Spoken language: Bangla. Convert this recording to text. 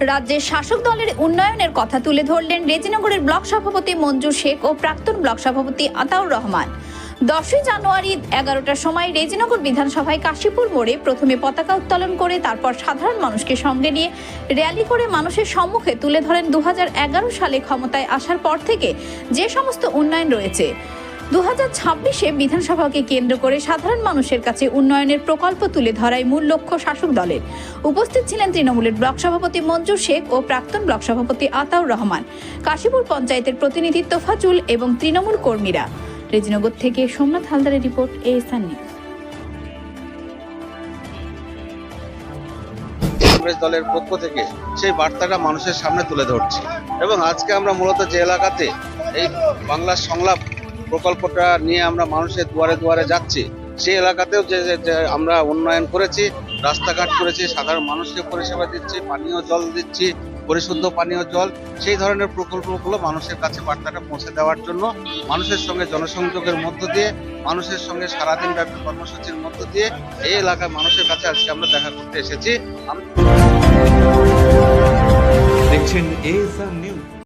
রাজ্যের শাসক দলের উন্নয়নের কথা তুলে ধরলেন রেজিনগরের ব্লক সভাপতি মঞ্জুর শেখ ও প্রাক্তন ব্লক সভাপতি আতাউর রহমান। দশই জানুয়ারি এগারোটার সময় রেজিনগর বিধানসভায় কাশীপুর মোড়ে প্রথমে পতাকা উত্তোলন করে তারপর সাধারণ মানুষকে সঙ্গে নিয়ে র্যালি করে মানুষের সম্মুখে তুলে ধরেন দু হাজার এগারো সালে ক্ষমতায় আসার পর থেকে যে সমস্ত উন্নয়ন রয়েছে। দু হাজার ছাব্বিশে বিধানসভাকে কেন্দ্র করে সাধারণ মানুষের কাছে উন্নয়নের প্রকল্প তুলে ধরাই মূল লক্ষ্য শাসক দলের। উপস্থিত ছিলেন তৃণমূলের ব্লক সভাপতি মঞ্জুর শেখ ও প্রাক্তন ব্লক সভাপতি আতাউর রহমান, কাশীপুর পঞ্চায়েতের প্রতিনিধি তোফাজুল এবং তৃণমূল কর্মীরা। রেজিনগর থেকে সোমনাথ হালদারের রিপোর্ট, এএসআর নিউজ। কংগ্রেস দলের পক্ষ থেকে সেই বার্তাটা মানুষের সামনে তুলে ধরছি। এবং আজকে আমরা মূলত যে এলাকাতে এই বাংলার সংলাপ প্রকল্পটা নিয়ে আমরা মানুষের দুয়ারে দুয়ারে যাচ্ছি। সেই এলাকাতেও যে আমরা উন্নয়ন করেছি, রাস্তাঘাট করেছি, সাধারণ মানুষকে পরিষেবা দিচ্ছি, পানীয় জল দিচ্ছি, পরিশুদ্ধ পানীয় জল, সেই ধরনের প্রকল্পগুলো মানুষের কাছে বার্তাটা পৌঁছে দেওয়ার জন্য, মানুষের সঙ্গে জনসংযোগের মধ্য দিয়ে, মানুষের সঙ্গে সারাদিন ব্যাপী কর্মসূচির মধ্য দিয়ে এই এলাকার মানুষের কাছে আজকে আমরা দেখা করতে এসেছি। দেখছেন নিউজ